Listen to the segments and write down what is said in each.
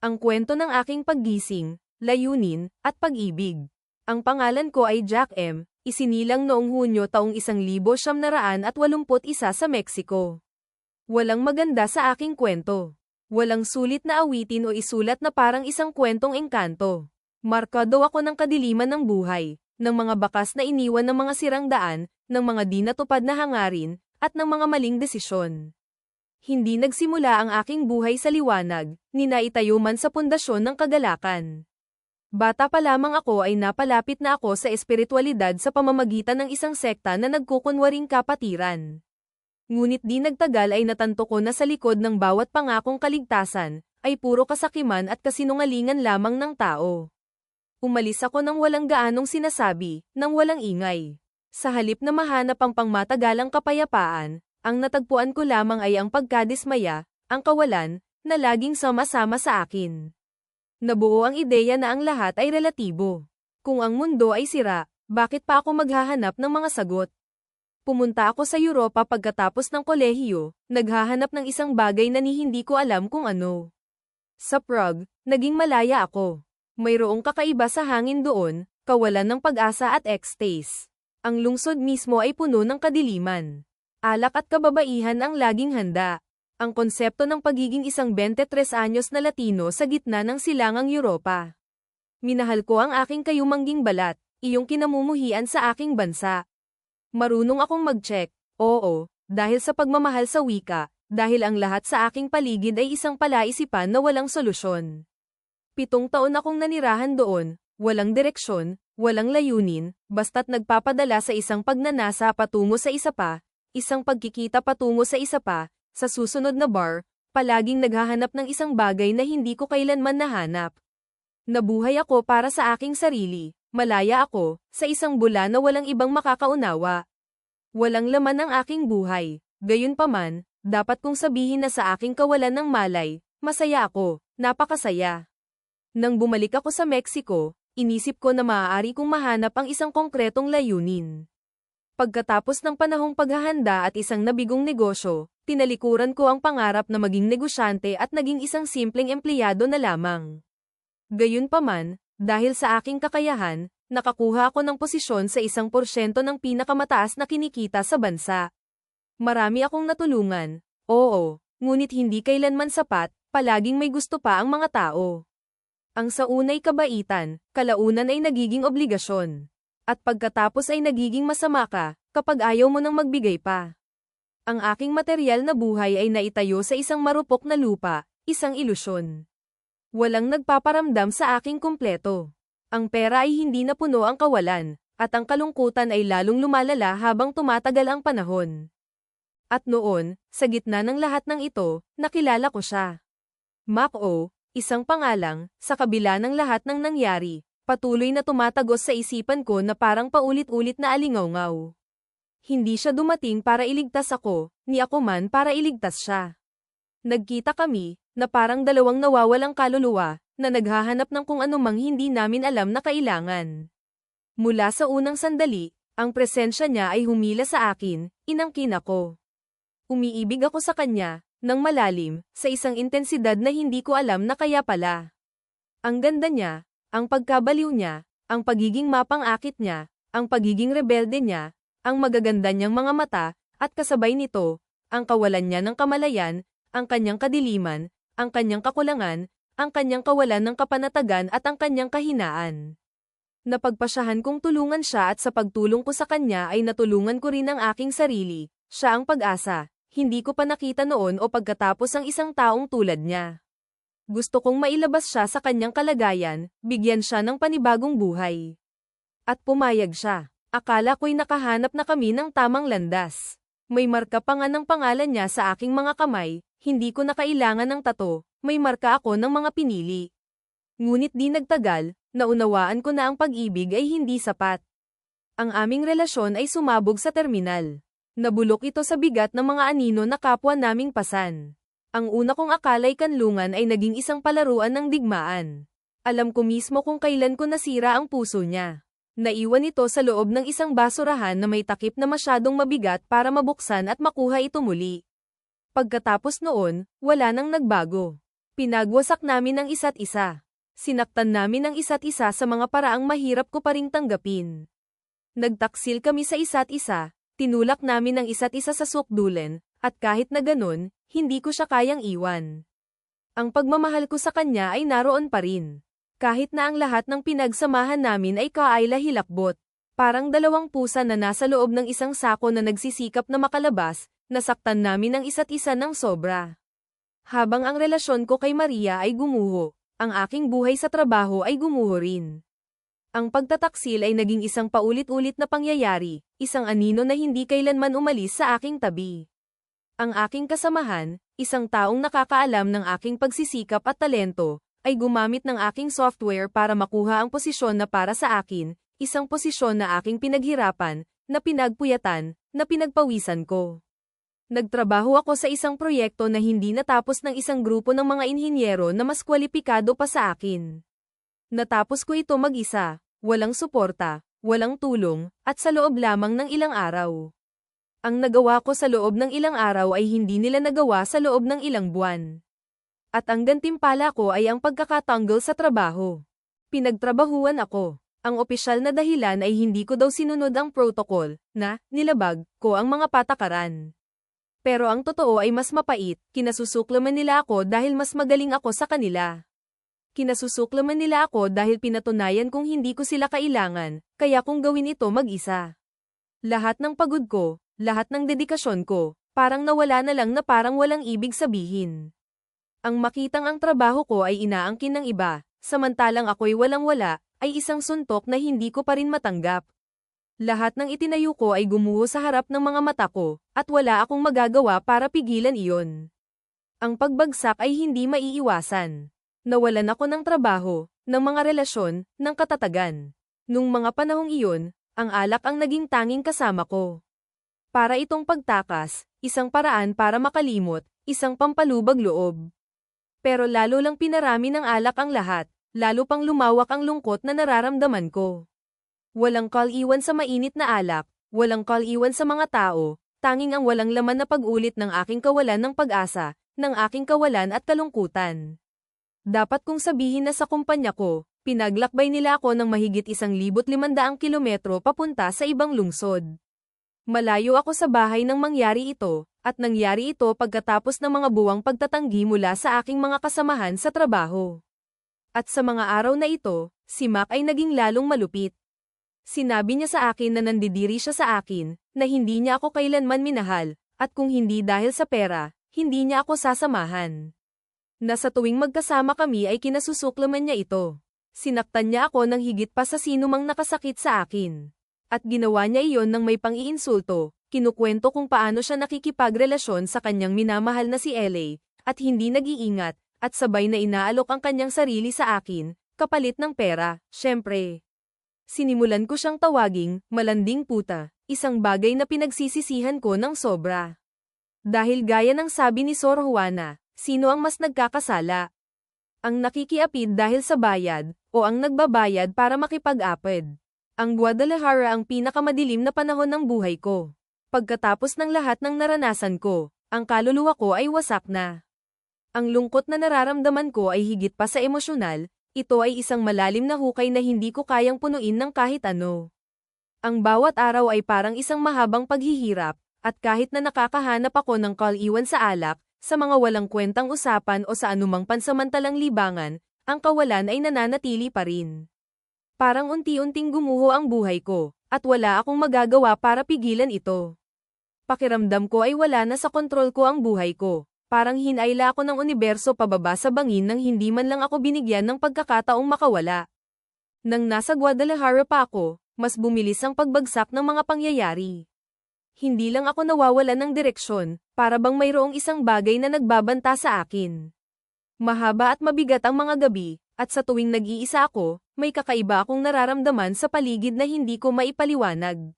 Ang kwento ng aking paggising, layunin, at pag-ibig. Ang pangalan ko ay Jack M., isinilang noong Hunyo taong 1981 sa Mexico. Walang maganda sa aking kwento. Walang sulit na awitin o isulat na parang isang kwentong engkanto. Markado ako ng kadiliman ng buhay, ng mga bakas na iniwan ng mga sirang daan, ng mga di natupad na hangarin, at ng mga maling desisyon. Hindi nagsimula ang aking buhay sa liwanag, ninaitayo man sa pundasyon ng kagalakan. Bata pa lamang ako ay napalapit na ako sa espiritualidad sa pamamagitan ng isang sekta na nagkukunwaring kapatiran. Ngunit di nagtagal ay natanto ko na sa likod ng bawat pangakong kaligtasan, ay puro kasakiman at kasinungalingan lamang ng tao. Umalis ako ng walang gaanong sinasabi, ng walang ingay. Sa halip na mahanap ang pangmatagalang kapayapaan, ang natagpuan ko lamang ay ang pagkadismaya, ang kawalan, na laging sama-sama sa akin. Nabuo ang ideya na ang lahat ay relatibo. Kung ang mundo ay sira, bakit pa ako maghahanap ng mga sagot? Pumunta ako sa Europa pagkatapos ng kolehiyo, naghahanap ng isang bagay na ni hindi ko alam kung ano. Sa Prague, naging malaya ako. Mayroong kakaiba sa hangin doon, kawalan ng pag-asa at ecstasy. Ang lungsod mismo ay puno ng kadiliman. Alak at kababaihan ang laging handa. Ang konsepto ng pagiging isang 23 anyos na Latino sa gitna ng silangang Europa. Minahal ko ang aking kayumangging balat, iyong kinamumuhian sa aking bansa. Marunong akong mag-check, oo, dahil sa pagmamahal sa wika, dahil ang lahat sa aking paligid ay isang palaisipan na walang solusyon. Pitong taon akong nanirahan doon, walang direksyon, walang layunin, basta't nagpapadala sa isang pagnanasa patungo sa isa pa, isang pagkikita patungo sa isa pa, sa susunod na bar, palaging naghahanap ng isang bagay na hindi ko kailanman nahanap. Nabuhay ako para sa aking sarili, malaya ako, sa isang bula na walang ibang makakaunawa. Walang laman ang aking buhay, gayunpaman, dapat kong sabihin na sa aking kawalan ng malay, masaya ako, napakasaya. Nang bumalik ako sa Mexico, inisip ko na maaari kong mahanap ang isang konkretong layunin. Pagkatapos ng panahong paghahanda at isang nabigong negosyo, tinalikuran ko ang pangarap na maging negosyante at naging isang simpleng empleyado na lamang. Gayunpaman, dahil sa aking kakayahan, nakakuha ako ng posisyon sa isang porsyento ng pinakamataas na kinikita sa bansa. Marami akong natulungan, oo, ngunit hindi kailanman sapat, palaging may gusto pa ang mga tao. Ang sa unay kabaitan, kalaunan ay nagiging obligasyon at pagkatapos ay nagiging masama ka, kapag ayaw mo nang magbigay pa. Ang aking material na buhay ay naitayo sa isang marupok na lupa, isang ilusyon. Walang nagpaparamdam sa aking kumpleto. Ang pera ay hindi na puno ang kawalan, at ang kalungkutan ay lalong lumalala habang tumatagal ang panahon. At noon, sa gitna ng lahat ng ito, nakilala ko siya. Mac isang pangalang, sa kabila ng lahat ng nangyari, patuloy na tumatagos sa isipan ko na parang paulit-ulit na alingaw-ngaw. Hindi siya dumating para iligtas ako, ni ako man para iligtas siya. Nagkita kami, na parang dalawang nawawalang kaluluwa, na naghahanap ng kung anumang hindi namin alam na kailangan. Mula sa unang sandali, ang presensya niya ay humila sa akin, inangkin ako. Umiibig ako sa kanya, nang malalim, sa isang intensidad na hindi ko alam na kaya pala. Ang ganda niya, ang pagkabaliw niya, ang pagiging mapang-akit niya, ang pagiging rebelde niya, ang magaganda niyang mga mata, at kasabay nito, ang kawalan niya ng kamalayan, ang kanyang kadiliman, ang kanyang kakulangan, ang kanyang kawalan ng kapanatagan at ang kanyang kahinaan. Napagpasyahan kong tulungan siya at sa pagtulong ko sa kanya ay natulungan ko rin ang aking sarili, siya ang pag-asa, hindi ko pa nakita noon o pagkatapos ang isang taong tulad niya. Gusto kong mailabas siya sa kanyang kalagayan, bigyan siya ng panibagong buhay. At pumayag siya. Akala ko'y nakahanap na kami ng tamang landas. May marka pa nga ng pangalan niya sa aking mga kamay, hindi ko na kailangan ng tato, may marka ako ng mga pinili. Ngunit di nagtagal, naunawaan ko na ang pag-ibig ay hindi sapat. Ang aming relasyon ay sumabog sa terminal. Nabulok ito sa bigat ng mga anino na kapwa naming pasan. Ang una kong akalay kanlungan ay naging isang palaruan ng digmaan. Alam ko mismo kung kailan ko nasira ang puso niya. Naiwan ito sa loob ng isang basurahan na may takip na masyadong mabigat para mabuksan at makuha ito muli. Pagkatapos noon, wala nang nagbago. Pinagwasak namin ang isa't isa. Sinaktan namin ang isa't isa sa mga paraang mahirap ko pa ring tanggapin. Nagtaksil kami sa isa't isa, tinulak namin ang isa't isa sa sukdulen, at kahit na ganun, hindi ko siya kayang iwan. Ang pagmamahal ko sa kanya ay naroon pa rin. Kahit na ang lahat ng pinagsamahan namin ay kaayla hilakbot. Parang dalawang pusa na nasa loob ng isang sako na nagsisikap na makalabas, nasaktan namin ang isa't isa ng sobra. Habang ang relasyon ko kay Maria ay gumuho, ang aking buhay sa trabaho ay gumuho rin. Ang pagtataksil ay naging isang paulit-ulit na pangyayari, isang anino na hindi kailanman umalis sa aking tabi. Ang aking kasamahan, isang taong nakakaalam ng aking pagsisikap at talento, ay gumamit ng aking software para makuha ang posisyon na para sa akin, isang posisyon na aking pinaghirapan, na pinagpuyatan, na pinagpawisan ko. Nagtrabaho ako sa isang proyekto na hindi natapos ng isang grupo ng mga inhinyero na mas kwalipikado pa sa akin. Natapos ko ito mag-isa, walang suporta, walang tulong, at sa loob lamang ng ilang araw. Ang nagawa ko sa loob ng ilang araw ay hindi nila nagawa sa loob ng ilang buwan. At ang gantimpala ko ay ang pagkakatanggol sa trabaho. Pinagtrabahuan ako. Ang opisyal na dahilan ay hindi ko daw sinunod ang protocol, na, nilabag, ko ang mga patakaran. Pero ang totoo ay mas mapait, kinasusuklaman nila ako dahil mas magaling ako sa kanila. Kinasusuklaman nila ako dahil pinatunayan kong hindi ko sila kailangan, kaya kung gawin ito mag-isa. Lahat ng pagod ko, lahat ng dedikasyon ko, parang nawala na lang na parang walang ibig sabihin. Ang makitang ang trabaho ko ay inaangkin ng iba, samantalang ako'y walang-wala, ay isang suntok na hindi ko pa rin matanggap. Lahat ng itinayo ko ay gumuho sa harap ng mga mata ko, at wala akong magagawa para pigilan iyon. Ang pagbagsak ay hindi maiiwasan. Nawalan ako ng trabaho, ng mga relasyon, ng katatagan. Nung mga panahong iyon, ang alak ang naging tanging kasama ko. Para itong pagtakas, isang paraan para makalimot, isang pampalubag loob. Pero lalo lang pinarami ng alak ang lahat, lalo pang lumawak ang lungkot na nararamdaman ko. Walang kal-iwan sa mainit na alak, walang kal-iwan sa mga tao, tanging ang walang laman na pag-ulit ng aking kawalan ng pag-asa, ng aking kawalan at kalungkutan. Dapat kong sabihin na sa kumpanya ko, pinaglakbay nila ako ng mahigit isang libot limandaang kilometro papunta sa ibang lungsod. Malayo ako sa bahay nang mangyari ito, at nangyari ito pagkatapos ng mga buwang pagtatanggi mula sa aking mga kasamahan sa trabaho. At sa mga araw na ito, si Mac ay naging lalong malupit. Sinabi niya sa akin na nandidiri siya sa akin, na hindi niya ako kailanman minahal, at kung hindi dahil sa pera, hindi niya ako sasamahan. Na sa tuwing magkasama kami ay kinasusuklaman niya ito. Sinaktan niya ako ng higit pa sa sinumang nakasakit sa akin. At ginawa niya iyon ng may pang-iinsulto, kinukwento kung paano siya nakikipagrelasyon sa kanyang minamahal na si LA, at hindi nag-iingat, at sabay na inaalok ang kanyang sarili sa akin, kapalit ng pera, syempre. Sinimulan ko siyang tawaging, malanding puta, isang bagay na pinagsisisihan ko ng sobra. Dahil gaya ng sabi ni Sor Juana, sino ang mas nagkakasala? Ang nakikiapid dahil sa bayad, o ang nagbabayad para makipag-apid? Ang Guadalajara ang pinakamadilim na panahon ng buhay ko. Pagkatapos ng lahat ng naranasan ko, ang kaluluwa ko ay wasak na. Ang lungkot na nararamdaman ko ay higit pa sa emosyonal, ito ay isang malalim na hukay na hindi ko kayang punuin ng kahit ano. Ang bawat araw ay parang isang mahabang paghihirap, at kahit na nakakahanap ako ng call-iwan sa alak, sa mga walang kwentang usapan o sa anumang pansamantalang libangan, ang kawalan ay nananatili pa rin. Parang unti-unting gumuho ang buhay ko, at wala akong magagawa para pigilan ito. Pakiramdam ko ay wala na sa kontrol ko ang buhay ko. Parang hinayla ako ng universo pababa sa bangin nang hindi man lang ako binigyan ng pagkakataong makawala. Nang nasa Guadalajara pa ako, mas bumilis ang pagbagsak ng mga pangyayari. Hindi lang ako nawawala ng direksyon, para bang mayroong isang bagay na nagbabanta sa akin. Mahaba at mabigat ang mga gabi, at sa tuwing nag-iisa ako, may kakaiba akong nararamdaman sa paligid na hindi ko maipaliwanag.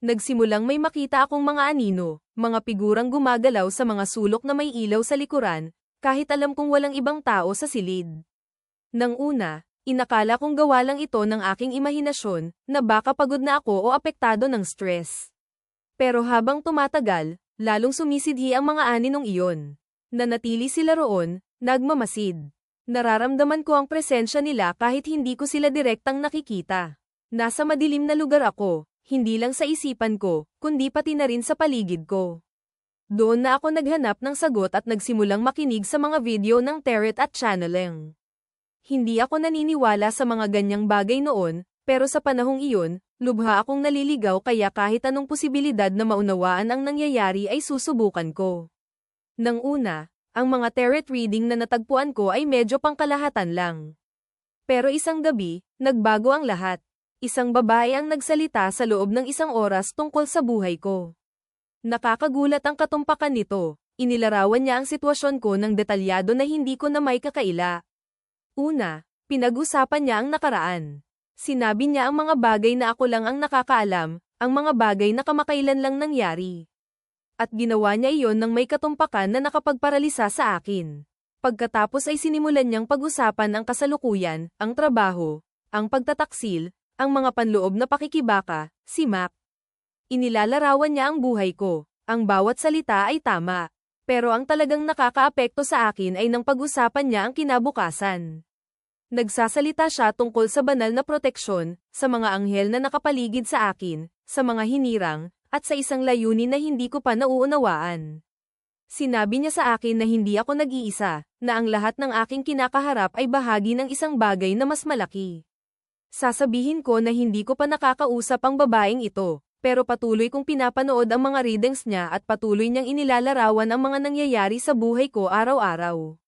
Nagsimulang may makita akong mga anino, mga figurang gumagalaw sa mga sulok na may ilaw sa likuran, kahit alam kong walang ibang tao sa silid. Nang una, inakala kong gawa lang ito ng aking imahinasyon, na baka pagod na ako o apektado ng stress. Pero habang tumatagal, lalong sumisidhi ang mga aninong iyon. Nanatili sila roon, Nagmamasid. Nararamdaman ko ang presensya nila kahit hindi ko sila direktang nakikita. Nasa madilim na lugar ako, hindi lang sa isipan ko, kundi pati na rin sa paligid ko. Doon na ako naghanap ng sagot at nagsimulang makinig sa mga video ng Terret at Channeling. Hindi ako naniniwala sa mga ganyang bagay noon, pero sa panahong iyon, lubha akong naliligaw kaya kahit anong posibilidad na maunawaan ang nangyayari ay susubukan ko. Nang una, ang mga tarot reading na natagpuan ko ay medyo pangkalahatan lang. Pero isang gabi, nagbago ang lahat. Isang babae ang nagsalita sa loob ng isang oras tungkol sa buhay ko. Nakakagulat ang katumpakan nito. Inilarawan niya ang sitwasyon ko ng detalyado na hindi ko na may kakaila. Una, pinag-usapan niya ang nakaraan. Sinabi niya ang mga bagay na ako lang ang nakakaalam, ang mga bagay na kamakailan lang nangyari at ginawa niya iyon ng may katumpakan na nakapagparalisa sa akin. Pagkatapos ay sinimulan niyang pag-usapan ang kasalukuyan, ang trabaho, ang pagtataksil, ang mga panloob na pakikibaka, si Mac. Inilalarawan niya ang buhay ko, ang bawat salita ay tama. Pero ang talagang nakakaapekto sa akin ay nang pag-usapan niya ang kinabukasan. Nagsasalita siya tungkol sa banal na proteksyon, sa mga anghel na nakapaligid sa akin, sa mga hinirang, at sa isang layunin na hindi ko pa nauunawaan. Sinabi niya sa akin na hindi ako nag-iisa, na ang lahat ng aking kinakaharap ay bahagi ng isang bagay na mas malaki. Sasabihin ko na hindi ko pa nakakausap ang babaeng ito, pero patuloy kong pinapanood ang mga readings niya at patuloy niyang inilalarawan ang mga nangyayari sa buhay ko araw-araw.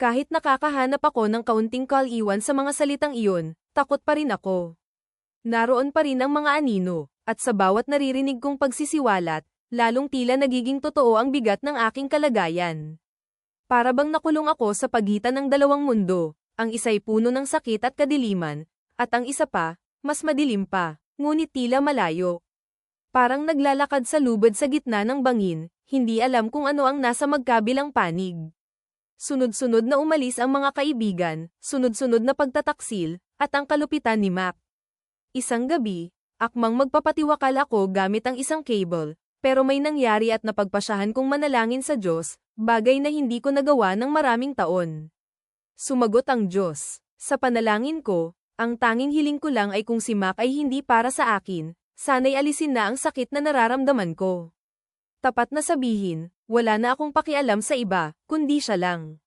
Kahit nakakahanap ako ng kaunting kaliwan sa mga salitang iyon, takot pa rin ako. Naroon pa rin ang mga anino, at sa bawat naririnig kong pagsisiwalat, lalong tila nagiging totoo ang bigat ng aking kalagayan. Para bang nakulong ako sa pagitan ng dalawang mundo, ang isa'y puno ng sakit at kadiliman, at ang isa pa, mas madilim pa, ngunit tila malayo. Parang naglalakad sa lubad sa gitna ng bangin, hindi alam kung ano ang nasa magkabilang panig. Sunod-sunod na umalis ang mga kaibigan, sunod-sunod na pagtataksil, at ang kalupitan ni Mac. Isang gabi, Akmang magpapatiwakal ako gamit ang isang cable, pero may nangyari at napagpasyahan kong manalangin sa Diyos, bagay na hindi ko nagawa ng maraming taon. Sumagot ang Diyos. Sa panalangin ko, ang tanging hiling ko lang ay kung si Mac ay hindi para sa akin, sana'y alisin na ang sakit na nararamdaman ko. Tapat na sabihin, wala na akong pakialam sa iba, kundi siya lang.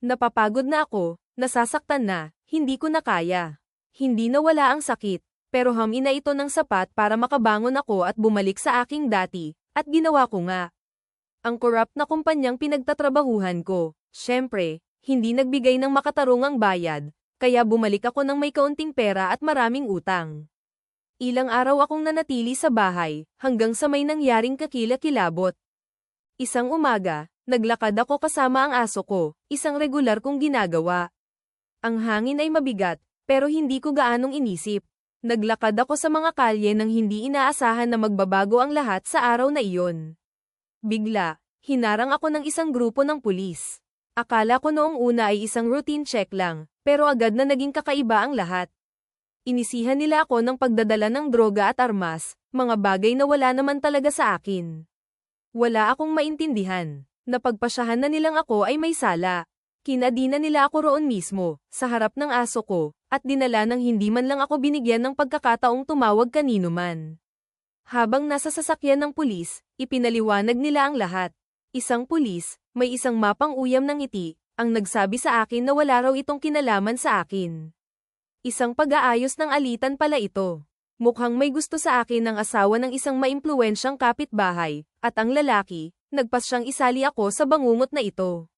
Napapagod na ako, nasasaktan na, hindi ko na kaya. Hindi na wala ang sakit, pero hamin na ito ng sapat para makabangon ako at bumalik sa aking dati, at ginawa ko nga. Ang corrupt na kumpanyang pinagtatrabahuhan ko, syempre, hindi nagbigay ng makatarungang bayad, kaya bumalik ako ng may kaunting pera at maraming utang. Ilang araw akong nanatili sa bahay, hanggang sa may nangyaring kakila-kilabot. Isang umaga, naglakad ako kasama ang aso ko, isang regular kong ginagawa. Ang hangin ay mabigat, pero hindi ko gaanong inisip. Naglakad ako sa mga kalye nang hindi inaasahan na magbabago ang lahat sa araw na iyon. Bigla, hinarang ako ng isang grupo ng pulis. Akala ko noong una ay isang routine check lang, pero agad na naging kakaiba ang lahat. Inisihan nila ako ng pagdadala ng droga at armas, mga bagay na wala naman talaga sa akin. Wala akong maintindihan. Napagpasyahan na nilang ako ay may sala. Kinadina nila ako roon mismo, sa harap ng aso ko, at dinala nang hindi man lang ako binigyan ng pagkakataong tumawag kanino man. Habang nasa sasakyan ng pulis, ipinaliwanag nila ang lahat. Isang pulis, may isang mapang uyam ng ngiti, ang nagsabi sa akin na wala raw itong kinalaman sa akin. Isang pag-aayos ng alitan pala ito. Mukhang may gusto sa akin ng asawa ng isang maimpluwensyang kapitbahay, at ang lalaki, nagpas siyang isali ako sa bangungot na ito.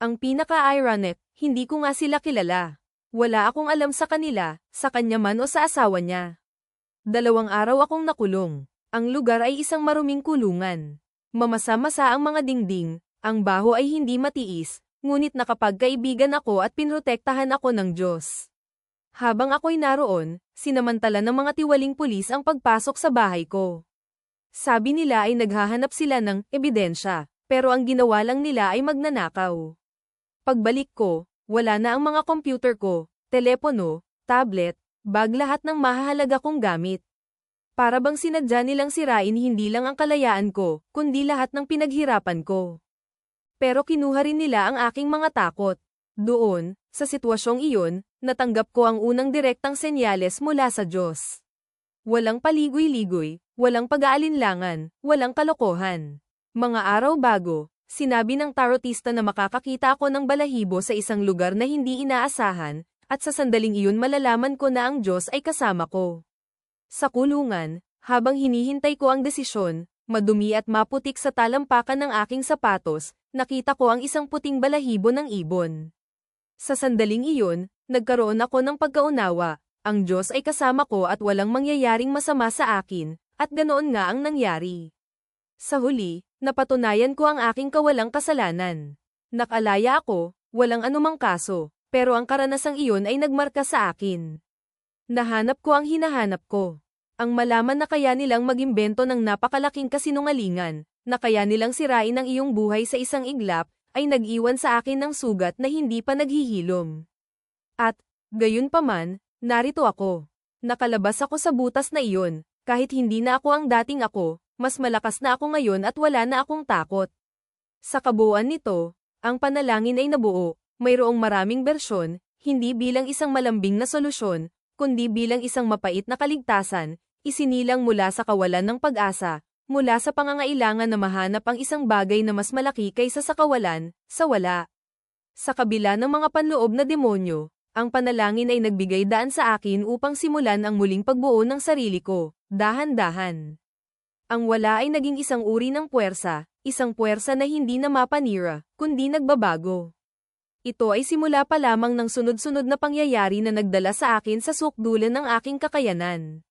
Ang pinaka-ironic, hindi ko nga sila kilala. Wala akong alam sa kanila, sa kanya man o sa asawa niya. Dalawang araw akong nakulong. Ang lugar ay isang maruming kulungan. Mamasa-masa ang mga dingding, ang baho ay hindi matiis, ngunit nakapagkaibigan ako at pinrotektahan ako ng Diyos. Habang ako'y naroon, sinamantala ng mga tiwaling pulis ang pagpasok sa bahay ko. Sabi nila ay naghahanap sila ng ebidensya, pero ang ginawa lang nila ay magnanakaw. Pagbalik ko, wala na ang mga computer ko, telepono, tablet, bag lahat ng mahahalaga kong gamit. Para bang sinadya nilang sirain hindi lang ang kalayaan ko, kundi lahat ng pinaghirapan ko. pero kinuha rin nila ang aking mga takot. Doon, sa sitwasyong iyon, natanggap ko ang unang direktang senyales mula sa Diyos. Walang paligoy-ligoy, walang pag-aalinlangan, walang kalokohan. Mga araw bago, sinabi ng tarotista na makakakita ako ng balahibo sa isang lugar na hindi inaasahan, at sa sandaling iyon malalaman ko na ang Diyos ay kasama ko. Sa kulungan, habang hinihintay ko ang desisyon, madumi at maputik sa talampakan ng aking sapatos, nakita ko ang isang puting balahibo ng ibon. Sa sandaling iyon, nagkaroon ako ng pagkaunawa, ang Diyos ay kasama ko at walang mangyayaring masama sa akin, at ganoon nga ang nangyari. Sa huli, napatunayan ko ang aking kawalang kasalanan. Nakalaya ako, walang anumang kaso, pero ang karanasang iyon ay nagmarka sa akin. Nahanap ko ang hinahanap ko. Ang malaman na kaya nilang magimbento ng napakalaking kasinungalingan, na kaya nilang sirain ang iyong buhay sa isang iglap, ay nag-iwan sa akin ng sugat na hindi pa naghihilom. At, gayon paman, narito ako. Nakalabas ako sa butas na iyon, kahit hindi na ako ang dating ako, mas malakas na ako ngayon at wala na akong takot. Sa kabuuan nito, ang panalangin ay nabuo, mayroong maraming bersyon, hindi bilang isang malambing na solusyon, kundi bilang isang mapait na kaligtasan, isinilang mula sa kawalan ng pag-asa, mula sa pangangailangan na mahanap ang isang bagay na mas malaki kaysa sa kawalan, sa wala. Sa kabila ng mga panloob na demonyo, ang panalangin ay nagbigay daan sa akin upang simulan ang muling pagbuo ng sarili ko, dahan-dahan. Ang wala ay naging isang uri ng puwersa, isang puwersa na hindi na mapanira, kundi nagbabago. Ito ay simula pa lamang ng sunod-sunod na pangyayari na nagdala sa akin sa sukdulan ng aking kakayanan.